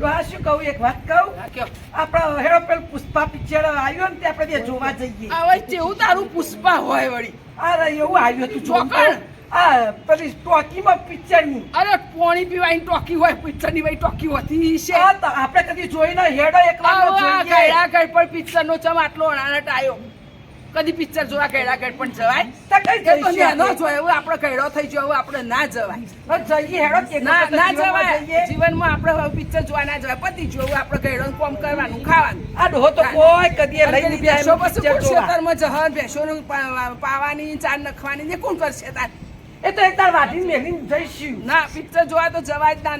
તો આ શું કહું એક વાત કહું? આપણા હેરો પેલું પુષ્પા પિક્ચર આવ્યું ને તે આપણે ત્યાં જોવા જઈએ. આ વળી જેવું તારું પુષ્પા હોય વળી. આ રે એવું આવ્યું હતું ચોકણ. આ પેલી ટોકીમાં પિક્ચરની અરે પાણી પીવાની ટોકી હોય પિક્ચરની વળી ટોકી હોતી છે. આપણે કદી જોઈ ના હેડો એક વાર જોઈએ પિક્ચર નો ચમ આટલો અણાટ આવ્યો. કદી પિક્ચર જોવા કેડા કેડ પણ જવાય? તો કઈ એ તો જઈશું નેનો આપણે? જોયો એવું આપણે ગયડો થઈ ગયો આપણે ના જવાય. જઈએ હેડો ના ના જવાય. જીવનમાં આપણે પિક્ચર જોવા ના જવાય. પતિ જોવું આપણે ગયડો કોમ કરવાનું ખાવાનું. આ ડોહો તો કોઈ કદી લઈ લીધા પછી. ખેતરમાં જહર ભેંસોનું પાવાની ચાર નખવાની ને કોણ કરશે તાર? એ તો એક તાર વાટીને મેલીને જઈશું. ના પિક્ચર જોવા તો જવાય જ ના.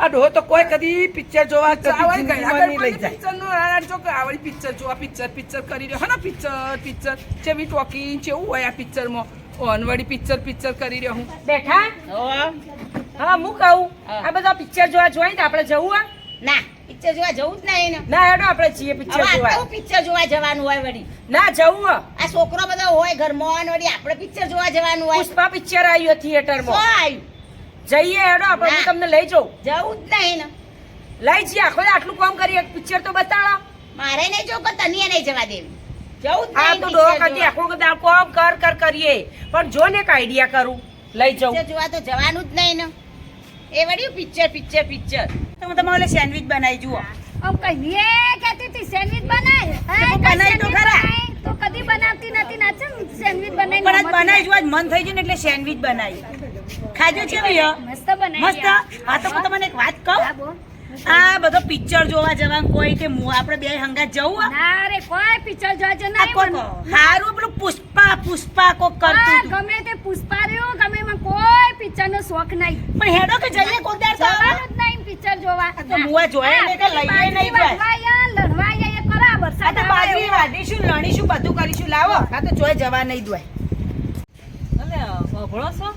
આ ડોહો તો કોઈ કદી પિક્ચર જોવા કદી જિંદગીમાં નહીં લઈ જાય. પિક્ચર નો આ જો આવડી પિક્ચર જોવા પિક્ચર પિક્ચર કરી રહ્યો. હા પિક્ચર પિક્ચર જેવી ટોકી જેવું હોય આ પિક્ચરમાં ઓનવડી પિક્ચર પિક્ચર કરી રહ્યો હું. બેઠા? હા. હું કહું? આ બધા પિક્ચર જોવા જોઈ ને આપણે જવું આ ના પિક્ચર જોવા જવું જ નહીં ને ના હેડો આપણે છીએ પિક્ચર હવે જોવા. આટલું પિક્ચર જોવા જવાનું હોય વળી. ના જવું આ. આ છોકરો બધો હોય ઘરમાં વળી આપણે પિક્ચર જોવા જવાનું હોય. પુષ્પા પિક્ચર આવ્યું થિયેટરમાં આવ્યું? જઈએ હેડો આપણે હું તમને લઈ જઉં. જવું જ નહીં ને. લઈ જઈએ આખો આટલું કામ કરીએ પિક્ચર તો બતાડો. મારે નહીં જો કે તને નહીં જવા દેવી. જવું જ આ તો ડો કરતી આખો કદી કામ કર કર કરીએ. પણ જો ને એક આઈડિયા કરું. લઈ જઉં. જોવા તો જવાનું જ નહીં ને. એ વળ્યું પિક્ચર પિક્ચર પિક્ચર તો હું તમારે સેન્ડવિચ બનાવી જુઓ. આમ કહીએ એ કહેતી હતી સેન્ડવિચ બનાય. હે, તો બનાય તો ખરા. તો કદી બનાવતી નથી ના સેન્ડવિચ બનાવી પણ આજ બનાવી જો આજ મન થઈ ગયું ને એટલે સેન્ડવિચ બનાવી. ખાજો છે ભૈયા મસ્ત બનાવી મસ્ત? આ તો હું તમને એક વાત કહું? આ બધો પિક્ચર જોવા જવાનું કોઈ કે આપણે બે હંગા જવું ના રે કોઈ પિક્ચર જોવા જ ના કોણ હારું પેલું પુષ્પા પુષ્પા કો કરતું ગમે તે પુષ્પા રહ્યો ગમે માં કોઈ પિક્ચર નો શોખ નહીં. પણ હેડો કે જઈએ કોદાર તો જવાનું જ નહીં પિક્ચર જોવા. તો મુવા જોયા ને કે લઈએ નહીં જાય. લડવાયા લડવાયા એ કરા આ વરસાદ તો બાજરી વાઢીશું લણીશું બધું કરીશું. લાવો. આ તો જોઈ જવા નહીં દોય. અલે વભળો છો?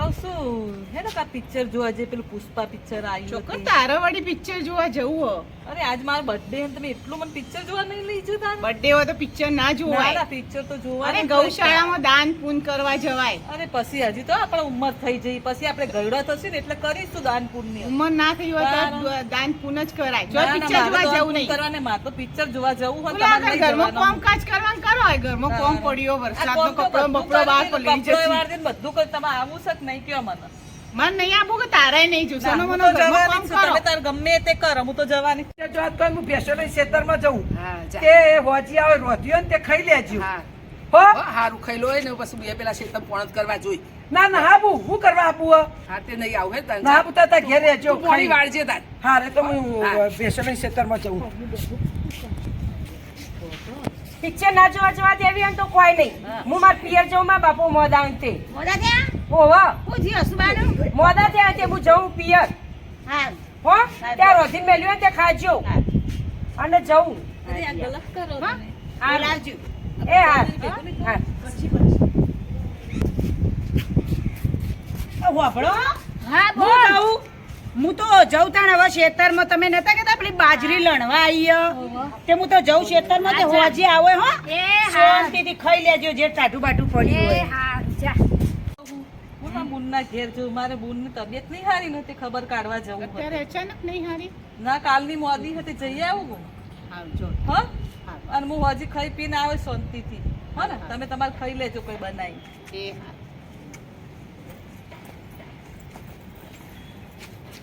કહું શું હે ને કા પિક્ચર જોવા જે પેલું પુષ્પા પિક્ચર આવ્યું ચોક્કસ હતું. પિક્ચર જોવા જવું અરે આજ મારો બર્થડે તમે એટલું મને પિક્ચર જોવા નહીં લઈ જતા બર્થડે હોય તો પિક્ચર ના જોવાય. પિક્ચર તો જોવા અરે ગૌશાળામાં દાન પૂન કરવા જવાય. અરે પછી હજી તો આપણે ઉંમર થઈ જઈ. પછી આપણે ગયડા થશે ને એટલે કરીશું દાન પુણ્ય ઉંમર ના થઈ હોય તો દાન પૂન જ કરાય. જો ના, ના, પિક્ચર જોવા જવું નહીં. કરવાને માં તો પિક્ચર જોવા જવું હોય તમારે ઘરમાં. કામકાજ કરવાનું કરો. ઘરમાં. કોમ પડ્યો વરસાદ વરસાદનો કપડો બધું બપડો બહાર પર લઈ જશે. બધું કરી તમે આવું છે કે નહીં કયો મને. મન નહીં આપું કે તારે નહીં જો ના, હું મનો જવાની કામ. કરો. તમે તાર ગમે તે કર હું તો જવાની. જ જોવા તો હું ભેંસોના ખેતરમાં જઉં. હા તે હોજી આવે રોધ્યો ને તે ખાઈ લેજો. હો. હો, હારું ખાઈ લો ને પછી બે પેલા ખેતર પોણત કરવા જોઈ. ના ના હાબુ હું કરવા આપું હો? હા તે નહીં આવું હે તને. ના આપું તા ઘેર રહેજો પોણી વાળજે તાર હા રે તો હું હા. ભેંસોના ખેતરમાં જઉં. પિક્ચર ના જોવા જોવા દેવી એમ તો કોઈ નહીં. હું. માર પિયર જઉં માં બાપુ મોદા અંતે મોદા થયા ઓહો. હું હસુબાનું મોદા થયા તે હું જઉં પિયર. હા. હો? ત્યાં રોધીન મેલ્યું તે ખાજો. અને જવું ગલત કરો હા? તમે. એ હા. હા. આ હા બોલ. હું તો જઉં તાણ હવે શેતરમાં તમે નતા કેતા પેલી બાજરી લણવા આઈ તે હું તો જઉં ખેતરમાં તે હોજી આવે હો. શાંતિથી ખાઈ લેજો જે ટાટું બાટું પડ્યું હોય. હા જા. હું તો બુનના ઘેર છું. મારે બુનની તબિયત નહીં સારી તે ખબર કાઢવા જવું. અત્યારે અચાનક નહીં હારી ના કાલની મોદી હતી જઈ આવું હું. આવજો હા? અને હું હજી ખાઈ પીને આવે શાંતિથી. હા ને? તમે તમારે ખાઈ લેજો કોઈ બનાવી. એ હા.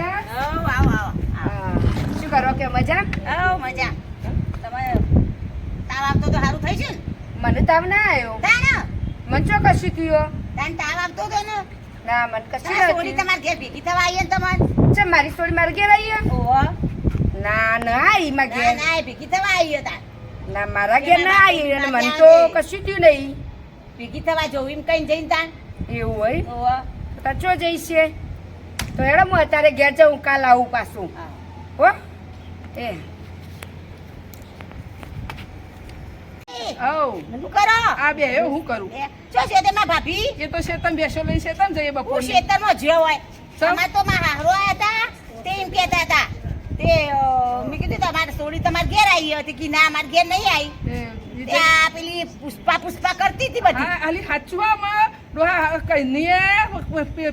તા? આવો આવો આવો. શું કરો કે મજા? આવો મજા. તમે તાવ આવતો તો સારું થઈ છે મને તાવ ના આવ્યો મન ચો કશું થયો? તાને તાવ આવતો તો ને? ના મને કશું સોડી ઘેર ભેગી થવા આવીએ ને તમારે. ચમ મારી સ્ટોરી મારે ઘેર આવી ઓહો. ના ના આવી માં ના ઘેર. ના ભેગી થવા આવી તાર. ના મારા ઘેર ના આવી અને મને તો કશું થયું નહીં. ભેગી થવા જવું એમ કઈ જઈને તાન એવું હોય? ઓહો. કચો જઈશે? તો હેડો હું અત્યારે ઘેર જાઉં કાલ આવું પાછું. હો. એ. હઉ કરો? આ હું કરું? એ, શું છે તેમાં ભાભી? એ તો શેતમ બેસો શેતમ જઈએ બપોર ખેતરમાં જે હોય. સમ? તો મારા હારો આયા હતા તે એમ હતા. તે મેં કીધું તમારે સોડી તમારે ઘેર આવી હતી કે ના અમારે ઘેર નહીં આવી આ પેલી પુષ્પા પુષ્પા કરતી હતી બધી. હાચવામાં ડોહા કઈ નહીં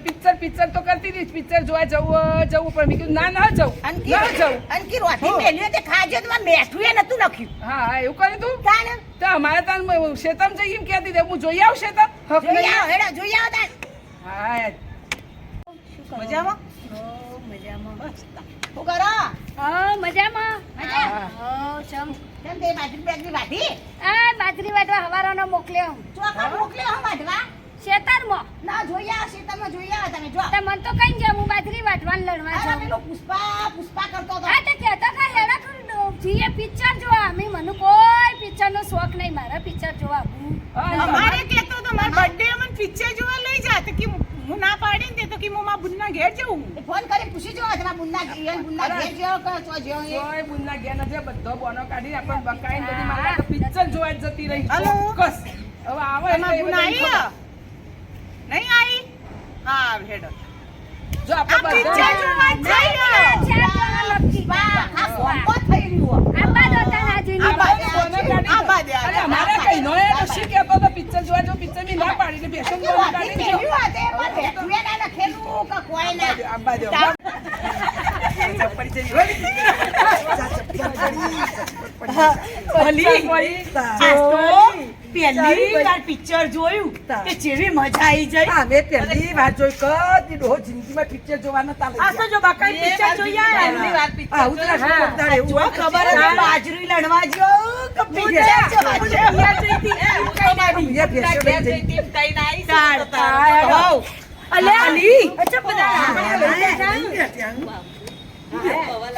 પિક્ચર પિક્ચર તો કરતી હતી. પિક્ચર જોવા જવું જવું પણ મેં કીધું ના ના જવું. ના જવું. અનકી રોટી મેલ્યો તે ખાજો તો મેઠું એ નતું લખ્યું. હા હા એવું કર્યું તું? તાણ? તો અમારે તાન શેતમ જઈ એમ કહેતી હતી હું જોઈ આવું શેતમ? જોઈ આવ હેડો જોઈ આવો તાન હા મજામાં? શું કરો? હા મજામાં. મજા? હા. ચમ. કેમ તે બાજરી બાજરી વાઢી આ બાજરી વાટવા હવારાનો મોકલ્યો. ચોખા મોકલ્યો હો વાઢવા? શેતરમાં? ના જોયા આવો જોયા તમે જો. તે મન તો કઈ જાય હું બાજરી વાટવાન લડવા જાઉં. પેલો પુષ્પા પુષ્પા કરતો હતો. હા તે કહેતો કે હેડા તું જીએ પિક્ચર જોવા. અમે મને કોઈ પિક્ચરનો શોખ નહીં મારા પિક્ચર જોવા આવું. અમારે કહેતો તો મારા બર્થડે મને પિક્ચર જોવા લઈ જા. તો કે હું ના પાડી ને તો કે હું મા બુનના ઘેર જઉં. ફોન કરી પૂછી જોવા તમારા બુનના ઘેર બુનના ઘેર જો કે ચો જો એ? કોઈ બુનના ઘેર નથી બધો બોનો કાઢી આપણે બકાઈને બધી મારે પિક્ચર જોવા જતી રહી. હલો? કસ હવે આવે તમારા બુન આવી. નહીં આવી? હા હેડો. જો આપણે બધા પિક્ચર જોવા જ પિક્ચર જોવા જો પિક્ચરની ના પાડી બેસન કોઈ બોનો પહેલી વાર પિક્ચર જોયું કે જેવી મજા આવી જાય હા, મેં પહેલી વાર જોઈ. કદી ડોહો જિંદગીમાં પિક્ચર જોવા નતા લઈ આ જો બાકાઈ પિક્ચર જોઈ આયા. આવું તો ના ખબર પડે, એવું જો ખબર હતી બાજરી લડવા જો કે પિક્ચર જોવા જેવું. મેં ભેંસો લઈ જઈ. તાળ, તાળ. હોવ. અલ્યા, અલી.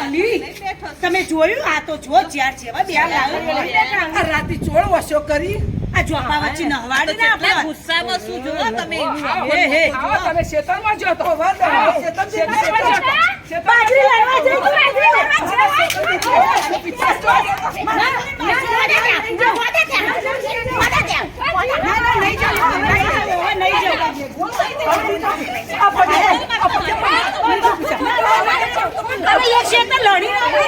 અલી, તમે જોયું? આ તો જો જ્યાં જેવા બે લાગે રાતે ચોળ વસો કરી. આ જોપા વચ્ચે નહવાડી ને આપણે ગુસ્સામાં શું જોવો તમે હે, હે. તમે શેતાનમાં જો તો. આવો, શેતાન જઈ જો તો. શેતાનમાં બાજરી લડવા જઈ પિક્ચર જોવા જો તો. હવે એક છે તો લડી નાખો.